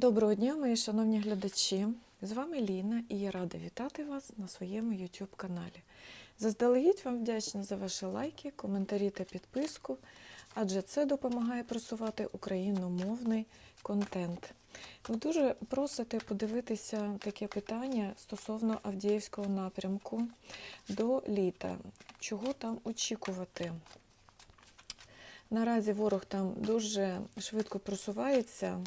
Доброго дня, мої шановні глядачі! З вами Ліна і я рада вітати вас на своєму YouTube каналі. Заздалегідь вам вдячна за ваші лайки, коментарі та підписку, адже це допомагає просувати україномовний контент. Ви дуже просите подивитися таке питання стосовно Авдіївського напрямку до літа. Чого там очікувати? Наразі ворог там дуже швидко просувається.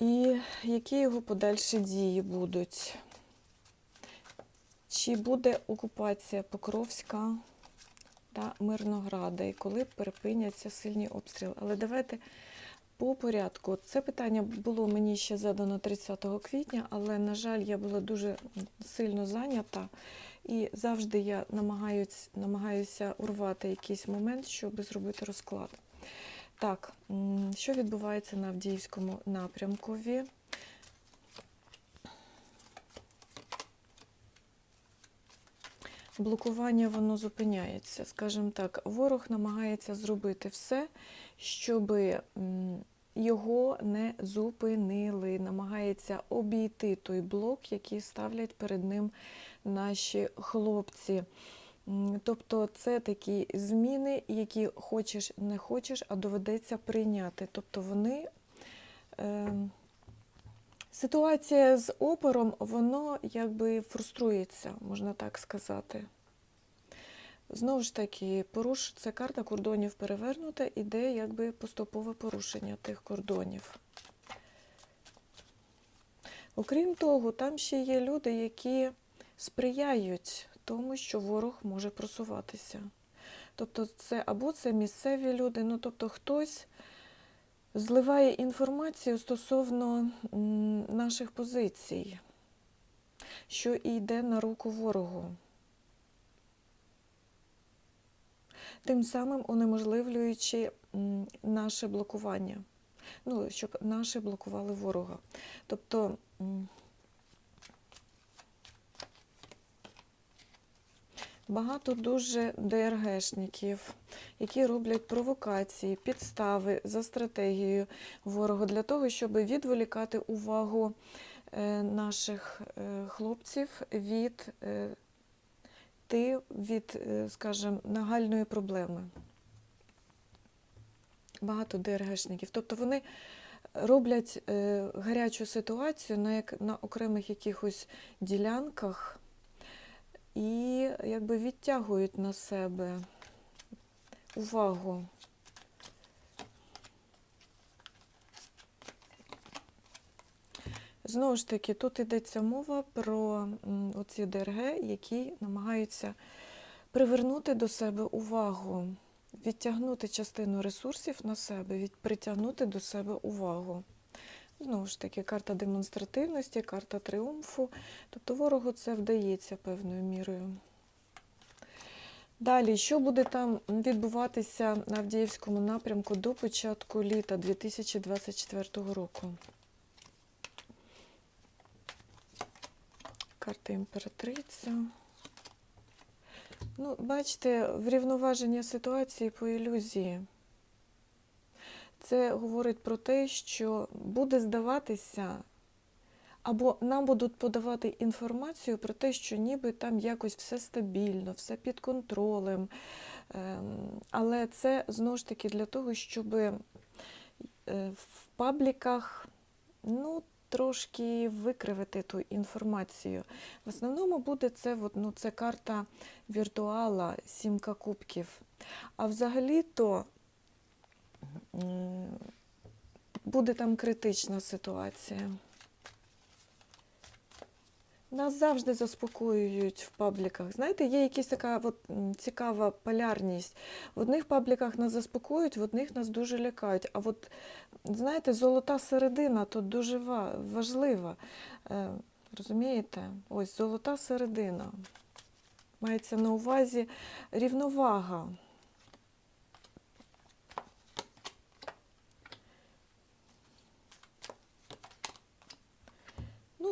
І які його подальші дії будуть? Чи буде окупація Покровська та Мирнограда, і коли припиняться сильні обстріли? Але давайте по порядку. Це питання було мені ще задано 30 квітня, але, на жаль, я була дуже сильно зайнята, і завжди я намагаюсь, намагаюся урвати якийсь момент, щоб зробити розклад. Так, що відбувається на Авдіївському напрямкові? Блокування воно зупиняється. Скажімо так, ворог намагається зробити все, щоб його не зупинили, намагається обійти той блок, який ставлять перед ним наші хлопці. Тобто це такі зміни, які хочеш не хочеш, а доведеться прийняти. Тобто вони. Е, Ситуація з опором, воно якби фруструється, можна так сказати. Знову ж таки, поруш... це карта кордонів перевернута, іде якби поступове порушення тих кордонів. Окрім того, там ще є люди, які сприяють тому, що ворог може просуватися. Тобто, це або це місцеві люди, ну тобто хтось зливає інформацію стосовно наших позицій, що і йде на руку ворогу. Тим самим унеможливлюючи наше блокування, ну, щоб наші блокували ворога. Тобто Багато дуже ДРГшників, які роблять провокації, підстави за стратегією ворога для того, щоб відволікати увагу е, наших е, хлопців від, е, ти- від скажімо, нагальної проблеми. Багато ДРГшників. Тобто вони роблять гарячу ситуацію на, як, на окремих якихось ділянках і якби відтягують на себе увагу. Знову ж таки, тут йдеться мова про оці ДРГ, які намагаються привернути до себе увагу, відтягнути частину ресурсів на себе, від, притягнути до себе увагу. Знову ж таки, карта демонстративності, карта тріумфу. Тобто ворогу це вдається певною мірою. Далі, що буде там відбуватися на Авдіївському напрямку до початку літа 2024 року? Карта імператриця. Ну, бачите, врівноваження ситуації по ілюзії. Це говорить про те, що буде здаватися, або нам будуть подавати інформацію про те, що ніби там якось все стабільно, все під контролем. Ем, Але це знову ж таки для того, щоб е, в пабліках ну, трошки викривити ту інформацію. В основному буде це, ну, це карта віртуала, сімка кубків. А взагалі-то буде там критична ситуація. Нас завжди заспокоюють в пабліках. Знаєте, є якась така от, цікава полярність. В одних пабліках нас заспокоюють, в одних нас дуже лякають. А от, знаєте, золота середина тут дуже важлива. Е, розумієте? Ось золота середина. Мається на увазі рівновага.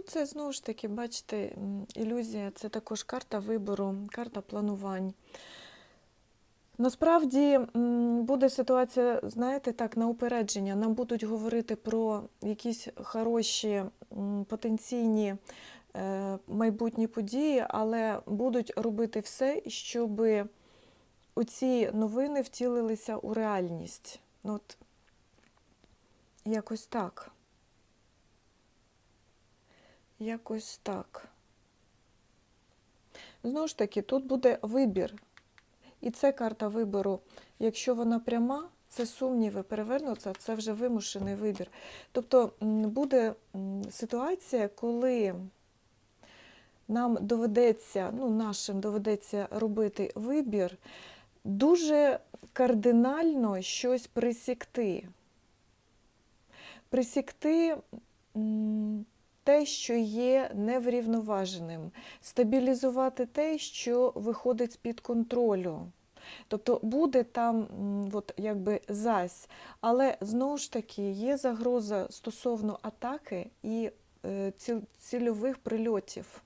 Це знову ж таки, бачите, ілюзія це також карта вибору, карта планувань. Насправді буде ситуація, знаєте, так, на упередження. Нам будуть говорити про якісь хороші потенційні е, майбутні події, але будуть робити все, щоб оці новини втілилися у реальність. Ну, от, якось так. Якось так. Знову ж таки, тут буде вибір. І це карта вибору. Якщо вона пряма, це сумніви перевернуться, це вже вимушений вибір. Тобто буде ситуація, коли нам доведеться, ну, нашим доведеться робити вибір, дуже кардинально щось присікти. Присікти те, що є неврівноваженим, стабілізувати те, що виходить з-під контролю. Тобто буде там от, якби зась, але знову ж таки є загроза стосовно атаки і е, цільових прильотів.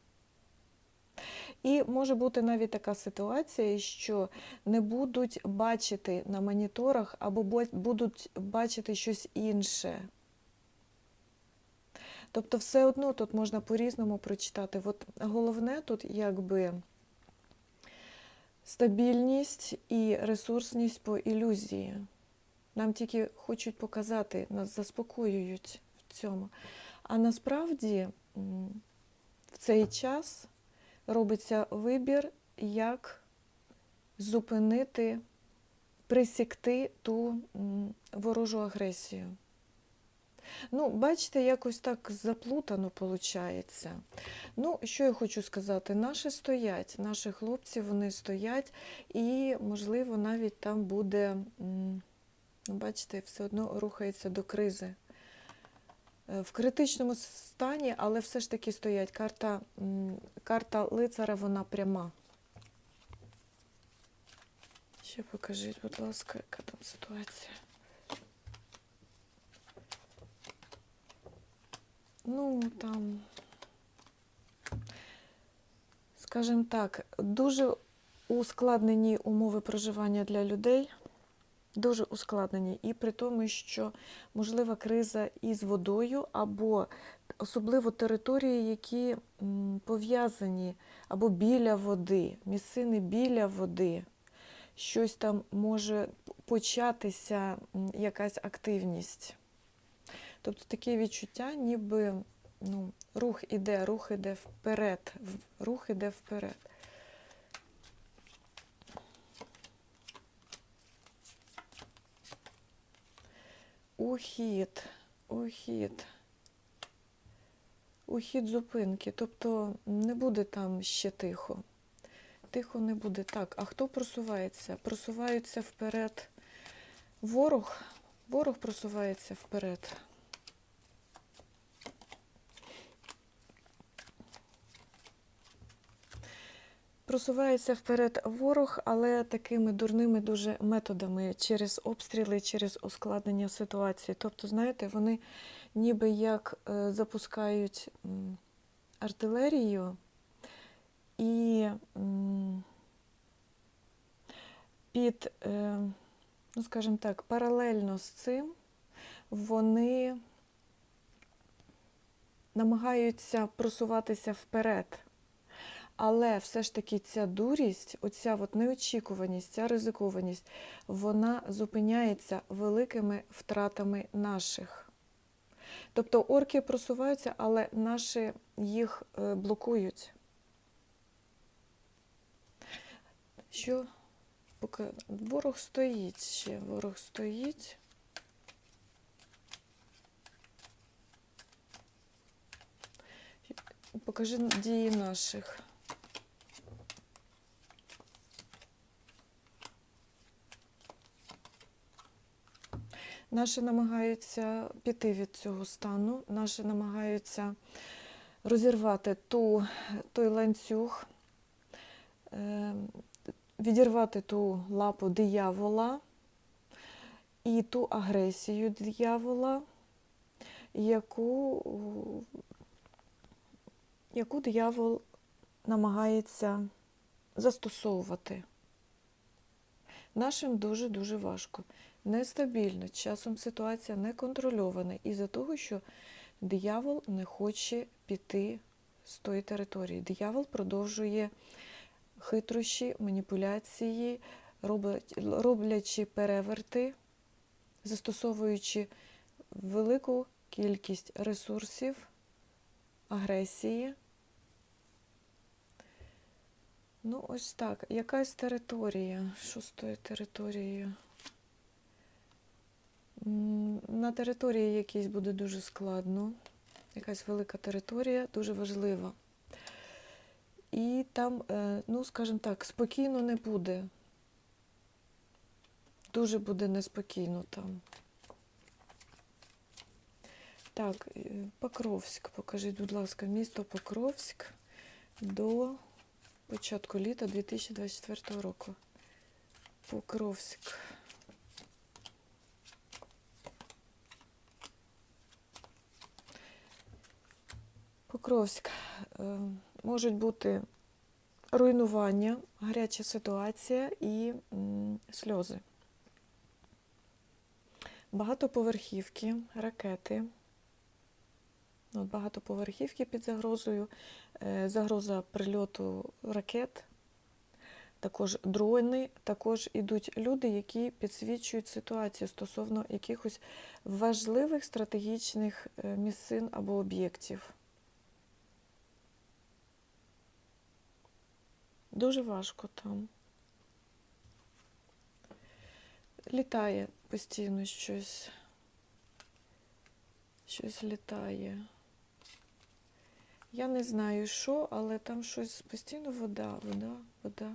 І може бути навіть така ситуація, що не будуть бачити на моніторах або будуть бачити щось інше. Тобто все одно тут можна по-різному прочитати. От головне тут якби стабільність і ресурсність по ілюзії. Нам тільки хочуть показати, нас заспокоюють в цьому. А насправді в цей час робиться вибір, як зупинити, присікти ту ворожу агресію. Ну, бачите, якось так заплутано виходить. Ну, що я хочу сказати, наші стоять, наші хлопці вони стоять, і, можливо, навіть там буде, ну, бачите, все одно рухається до кризи. Е, В критичному стані, але все ж таки стоять. Карта, карта лицаря, вона пряма. Ще покажіть, будь ласка, яка там ситуація. Ну, там, скажімо так, дуже ускладнені умови проживання для людей, дуже ускладнені. І при тому, що можлива криза із водою, або особливо території, які пов'язані або біля води, місцини біля води. Щось там може початися, якась активність. Тобто таке відчуття, ніби ну, рух іде, рух іде вперед, рух іде вперед. Ухід, ухід. Ухід зупинки. Тобто не буде там ще тихо. Тихо не буде. Так, а хто просувається? Просувається вперед ворог. Ворог просувається вперед. Просувається вперед ворог, але такими дурними дуже методами через обстріли, через ускладнення ситуації. Тобто, знаєте, вони ніби як е, запускають артилерію і під, е, ну скажімо так, паралельно з цим вони намагаються просуватися вперед. Але все ж таки ця дурість, оця от неочікуваність, ця ризикованість, вона зупиняється великими втратами наших. Тобто орки просуваються, але наші їх е, блокують. Що? Поки ворог стоїть ще, ворог стоїть. Покажи дії наших. Наші намагаються піти від цього стану, наші намагаються розірвати ту, той ланцюг, е, відірвати ту лапу диявола і ту агресію диявола, яку, яку диявол намагається застосовувати. Нашим дуже-дуже важко. Нестабільно, часом ситуація не контрольована із-за того, що диявол не хоче піти з тої території. Диявол продовжує хитрощі, маніпуляції, роблячи переверти, застосовуючи велику кількість ресурсів, агресії. Ну, ось так. Якась територія. Що з тою територією? На території якійсь буде дуже складно. Якась велика територія, дуже важлива. І там, е, ну, скажімо так, спокійно не буде. Дуже буде неспокійно там. Так, е, Покровськ, покажіть, будь ласка, місто Покровськ до початку літа 2024 року. Покровськ. Покровськ. Е, Можуть бути руйнування, гаряча ситуація і сльози. Багатоповерхівки, ракети. От багатоповерхівки під загрозою, е, загроза прильоту ракет, також дрони, також ідуть люди, які підсвічують ситуацію стосовно якихось важливих стратегічних е, місцин або об'єктів. Дуже важко там. Літає постійно щось. Щось літає. Я не знаю, що, але там щось постійно вода, вода, вода.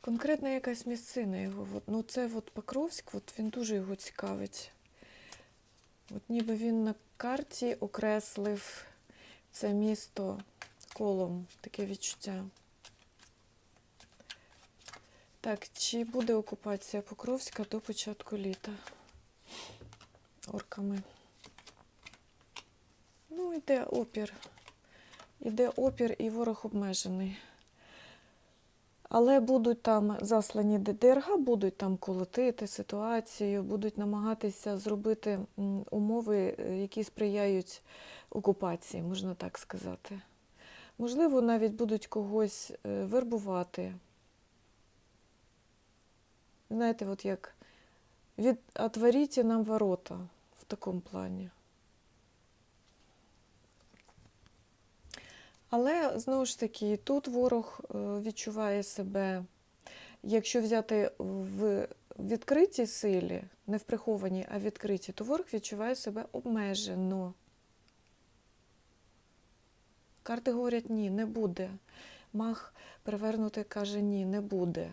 Конкретна якась місцина його. Ну це от Покровськ, от він дуже його цікавить. От ніби він на карті окреслив це місто колом, таке відчуття. Так, чи буде окупація Покровська до початку літа орками? Ну, йде опір. Іде опір і ворог обмежений. Але будуть там заслані ДДРГ, будуть там колотити ситуацію, будуть намагатися зробити умови, е, які сприяють окупації, можна так сказати. Можливо, навіть будуть когось е, вербувати. Знаєте, от як від «отворіть нам ворота в такому плані. Але знову ж таки, тут ворог е, відчуває себе, якщо взяти в відкритій силі, не в прихованій, а в відкритій, то ворог відчуває себе обмежено. Карти говорять ні, не буде. Мах перевернутий каже ні, не буде.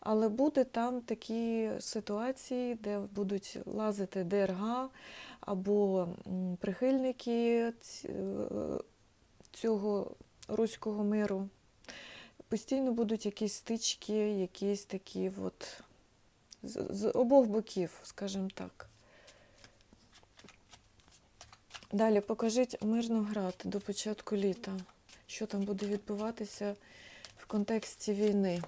Але буде там такі ситуації, де будуть лазити ДРГ або прихильники е, цього руського миру. Постійно будуть якісь стички, якісь такі от з, з обох боків, скажімо так. Далі покажіть Мирноград до початку літа. Що там буде відбуватися в контексті війни?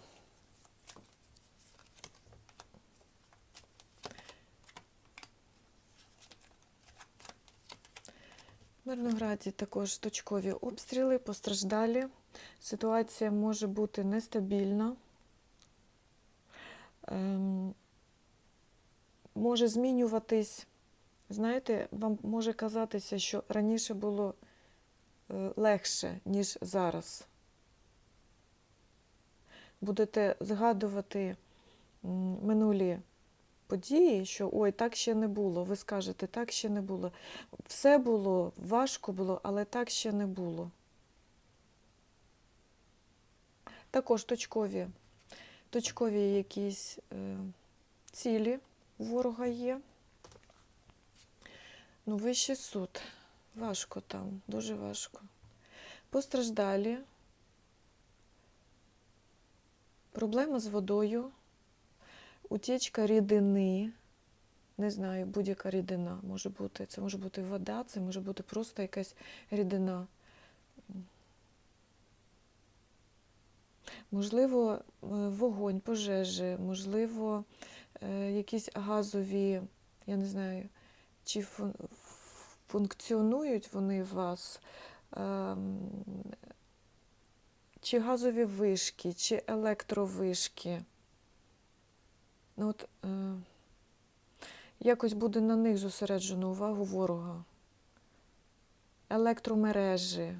Мирнограді також точкові обстріли, постраждалі. Ситуація може бути нестабільна. Ем, може змінюватись. Знаєте, вам може казатися, що раніше було е, легше, ніж зараз. Будете згадувати минулі події, що ой, так ще не було. Ви скажете, так ще не було. Все було, важко було, але так ще не було. Також точкові, точкові якісь е, цілі ворога є. Ну, вищий суд. Важко там, дуже важко. Постраждалі. Проблема з водою, утічка рідини, не знаю, будь-яка рідина може бути. Це може бути вода, це може бути просто якась рідина. Можливо, е, вогонь, пожежі, можливо, е, якісь газові, я не знаю, чи функціонують вони у вас, ем, чи газові вишки, чи електровишки. Ну, от, е, якось буде на них зосереджено увагу ворога. Електромережі.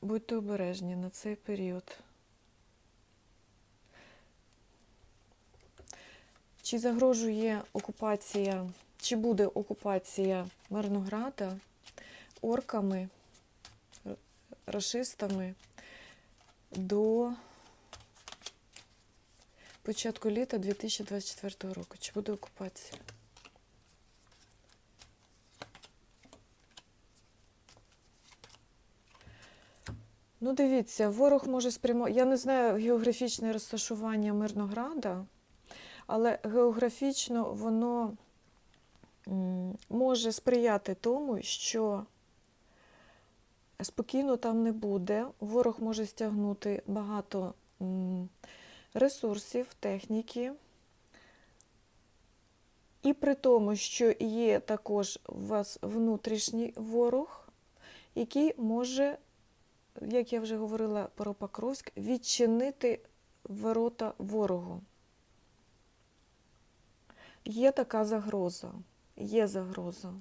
Будьте обережні на цей період. Чи загрожує окупація, чи буде окупація Мирнограда орками, р- рашистами до початку літа 2024 року? Чи буде окупація? Ну, дивіться, ворог може спрямувати. Я не знаю географічне розташування Мирнограда, але географічно воно може сприяти тому, що спокійно там не буде. Ворог може стягнути багато ресурсів, техніки. І при тому, що є також у вас внутрішній ворог, який може як я вже говорила про Покровськ, відчинити ворота ворогу. Є така загроза, є загроза,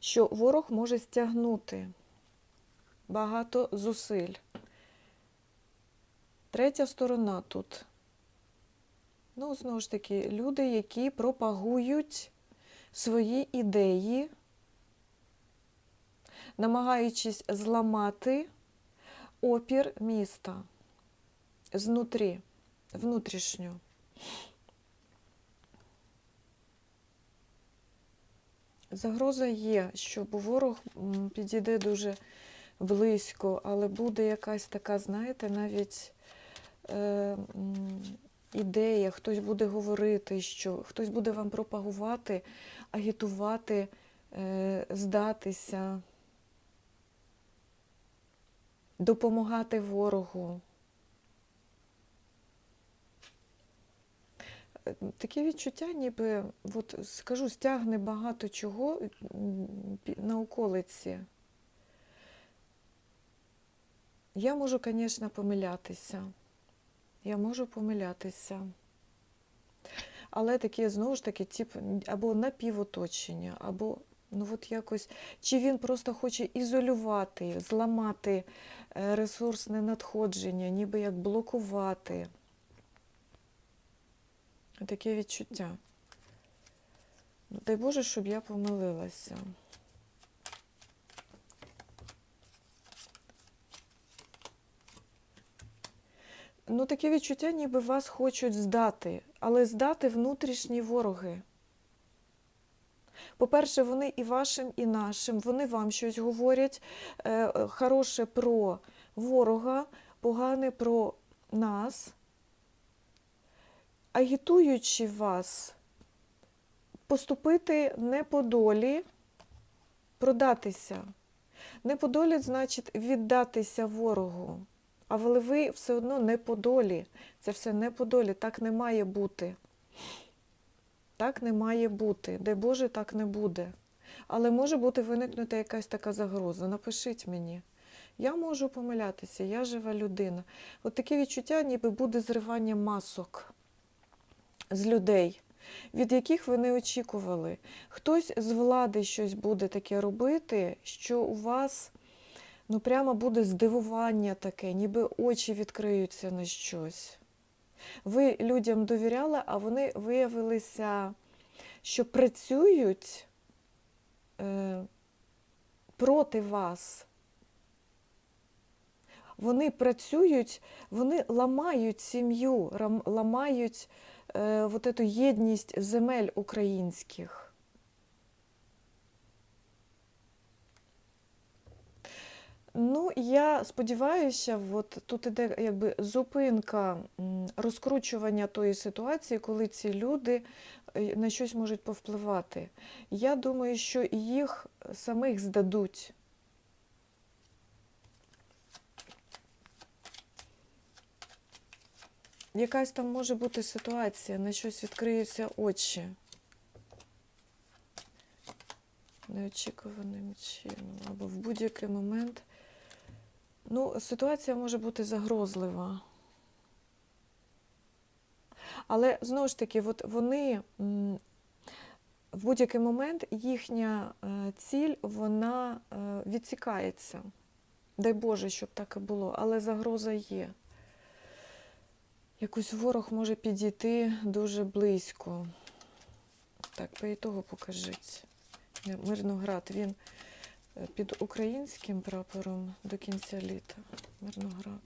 що ворог може стягнути багато зусиль. Третя сторона тут. Ну, знову ж таки, люди, які пропагують свої ідеї намагаючись зламати опір міста знутрі, внутрішньо. Загроза є, що ворог підійде дуже близько, але буде якась така, знаєте, навіть е, ідея, хтось буде говорити, що хтось буде вам пропагувати, агітувати, е, здатися допомагати ворогу. Таке відчуття, ніби, от скажу, стягне багато чого на околиці. Я можу, звісно, помилятися. Я можу помилятися. Але таке, знову ж таки, тип, або напівоточення, або ну от якось, чи він просто хоче ізолювати, зламати е, ресурсне надходження, ніби як блокувати. Таке відчуття. Ну, Дай Боже, щоб я помилилася. Ну, таке відчуття, ніби вас хочуть здати, але здати внутрішні вороги. По-перше, вони і вашим, і нашим, вони вам щось говорять е, е, хороше про ворога, погане про нас, агітуючи вас поступити не по долі, продатися. Не по долі, значить, віддатися ворогу. Але ви все одно не по долі. Це все не по долі, так не має бути. Так не має бути. Дай Боже, так не буде. Але може бути виникнути якась така загроза. Напишіть мені. Я можу помилятися, я жива людина. От таке відчуття, ніби буде зривання масок з людей, від яких ви не очікували. Хтось з влади щось буде таке робити, що у вас ну, прямо буде здивування таке, ніби очі відкриються на щось. Ви людям довіряли, а вони виявилися, що працюють е, проти вас. Вони працюють, вони ламають сім'ю, ламають е, вот эту єдність земель українських. Ну, я сподіваюся, от тут іде якби зупинка розкручування тої ситуації, коли ці люди е, на щось можуть повпливати. Я думаю, що їх самих здадуть. Якась там може бути ситуація, на щось відкриються очі. Неочікуваним чином. Або в будь-який момент. Ну, ситуація може бути загрозлива. Але знову ж таки, от вони в будь-який момент їхня е, ціль вона е, відсікається. Дай Боже, щоб так і було, але загроза є. Якось ворог може підійти дуже близько. Так, по ітогу покажіть. Ні, Мирноград, він під українським прапором до кінця літа. Мирноград.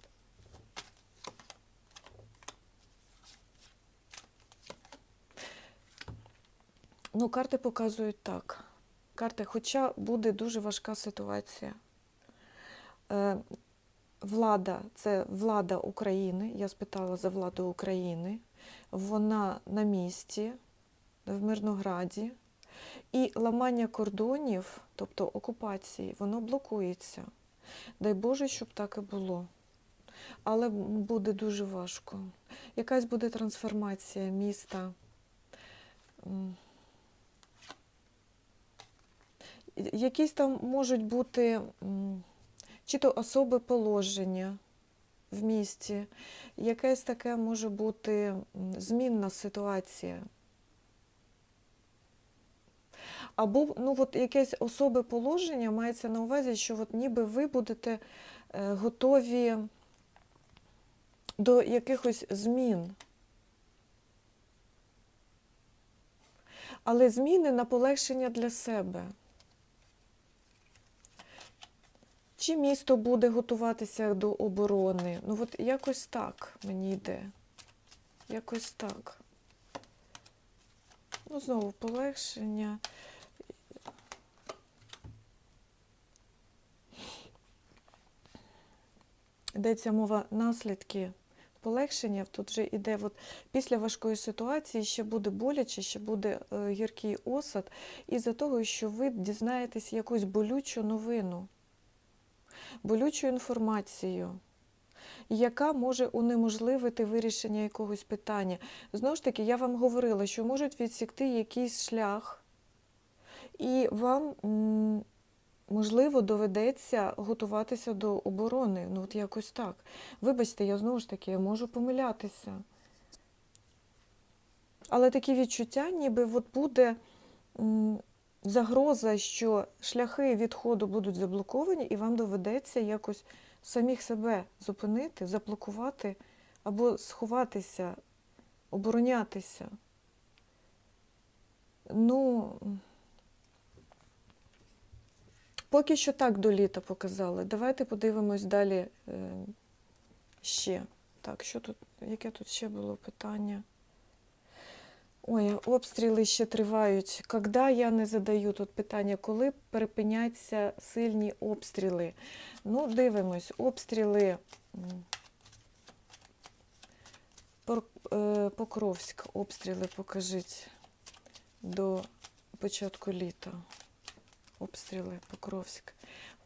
Ну, карти показують так. Карти, хоча буде дуже важка ситуація. Е, влада це влада України. Я спитала за владу України. Вона на місці в Мирнограді. І ламання кордонів, тобто окупації, воно блокується. Дай Боже, щоб так і було. Але буде дуже важко. Якась буде трансформація міста. Якісь там можуть бути чи то особи положення в місті, якась таке може бути змінна ситуація. Або ну, от якесь особе положення мається на увазі, що от ніби ви будете е, готові до якихось змін. Але зміни на полегшення для себе. Чи місто буде готуватися до оборони? Ну, от якось так мені йде. Якось так. Ну, знову полегшення. Йдеться мова наслідки полегшення. Тут вже йде от після важкої ситуації ще буде боляче, ще буде е, гіркий осад, із-за того, що ви дізнаєтесь якусь болючу новину, болючу інформацію. Яка може унеможливити вирішення якогось питання. Знову ж таки, я вам говорила, що можуть відсікти якийсь шлях, і вам, можливо, доведеться готуватися до оборони. Ну, от якось так. Вибачте, я знову ж таки я можу помилятися. Але такі відчуття, ніби от буде загроза, що шляхи відходу будуть заблоковані, і вам доведеться якось самих себе зупинити, заблокувати або сховатися, оборонятися. Ну, поки що так до літа показали. Давайте подивимось далі е, ще. Так, що тут, яке тут ще було питання? Ой, обстріли ще тривають. Когда я не задаю тут питання, коли перепиняться сильні обстріли? Ну, дивимось, обстріли е, Покровськ, обстріли покажіть до початку літа. Обстріли Покровськ.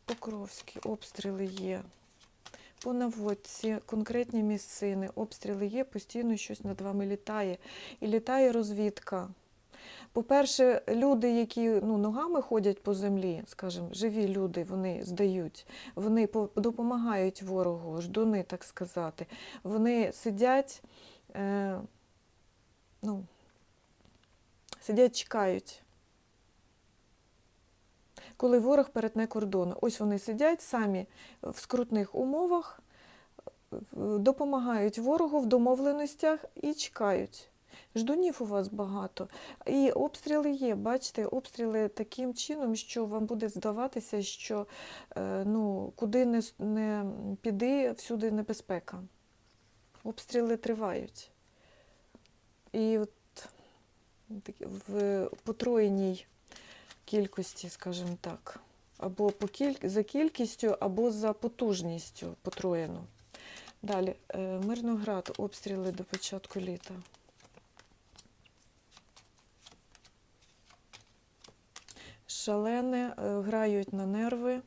Покровські обстріли є. По наводці, конкретні місцини, обстріли є, постійно щось над вами літає. І літає розвідка. По-перше, люди, які ну, ногами ходять по землі, скажімо, живі люди, вони здають, вони допомагають ворогу, ждуни, так сказати. Вони сидять, е, ну, сидять, чекають. Коли ворог перетне кордони. Ось вони сидять самі в скрутних умовах, допомагають ворогу в домовленостях і чекають. Ждунів у вас багато. І обстріли є, бачите, обстріли таким чином, що вам буде здаватися, що е, ну, куди не, не піди, всюди небезпека. Обстріли тривають. І от в потроєній кількості, скажімо так. або по кіль... за кількістю, або за потужністю потроєно. Далі, е, Мирноград, обстріли до початку літа. Шалене, грають на нерви.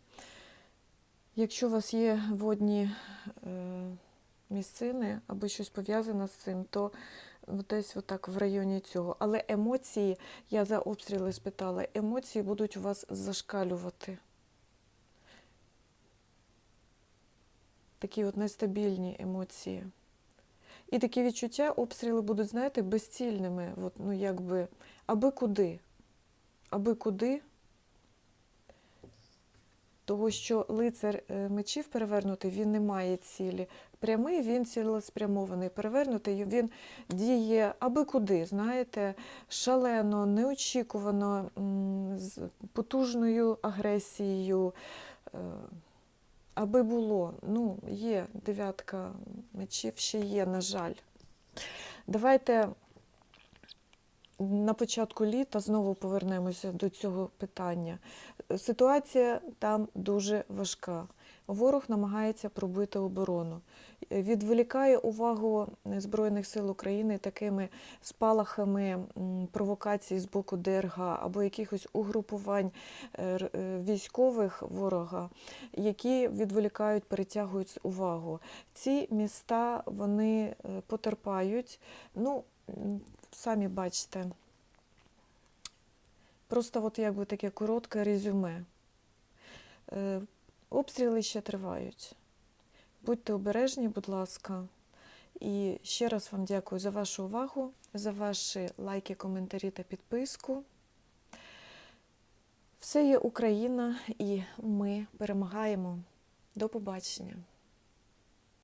Якщо у вас є водні е, місцини або щось пов'язане з цим, то десь отак в районі цього. Але емоції, я за обстріли спитала, емоції будуть у вас зашкалювати. Такі от нестабільні емоції. І такі відчуття, обстріли будуть, знаєте, безцільними. От, ну, якби, аби куди. Аби куди. Того, що лицар е, мечів перевернутий, він не має цілі. Прямий він цілеспрямований. Перевернутий він діє аби куди, знаєте, шалено, неочікувано, з потужною агресією. е, Аби було. Ну, є дев'ятка мечів, ще є, на жаль. Давайте на початку літа знову повернемося до цього питання. Ситуація там дуже важка. Ворог намагається пробити оборону, відволікає увагу Збройних сил України такими спалахами провокацій з боку ДРГ або якихось угрупувань е, е, військових ворога, які відволікають, перетягують увагу. Ці міста вони е, потерпають. Ну, самі бачите. Просто от якби таке коротке резюме. Обстріли ще тривають. Будьте обережні, будь ласка. І ще раз вам дякую за вашу увагу, за ваші лайки, коментарі та підписку. Все є Україна, і ми перемагаємо. До побачення!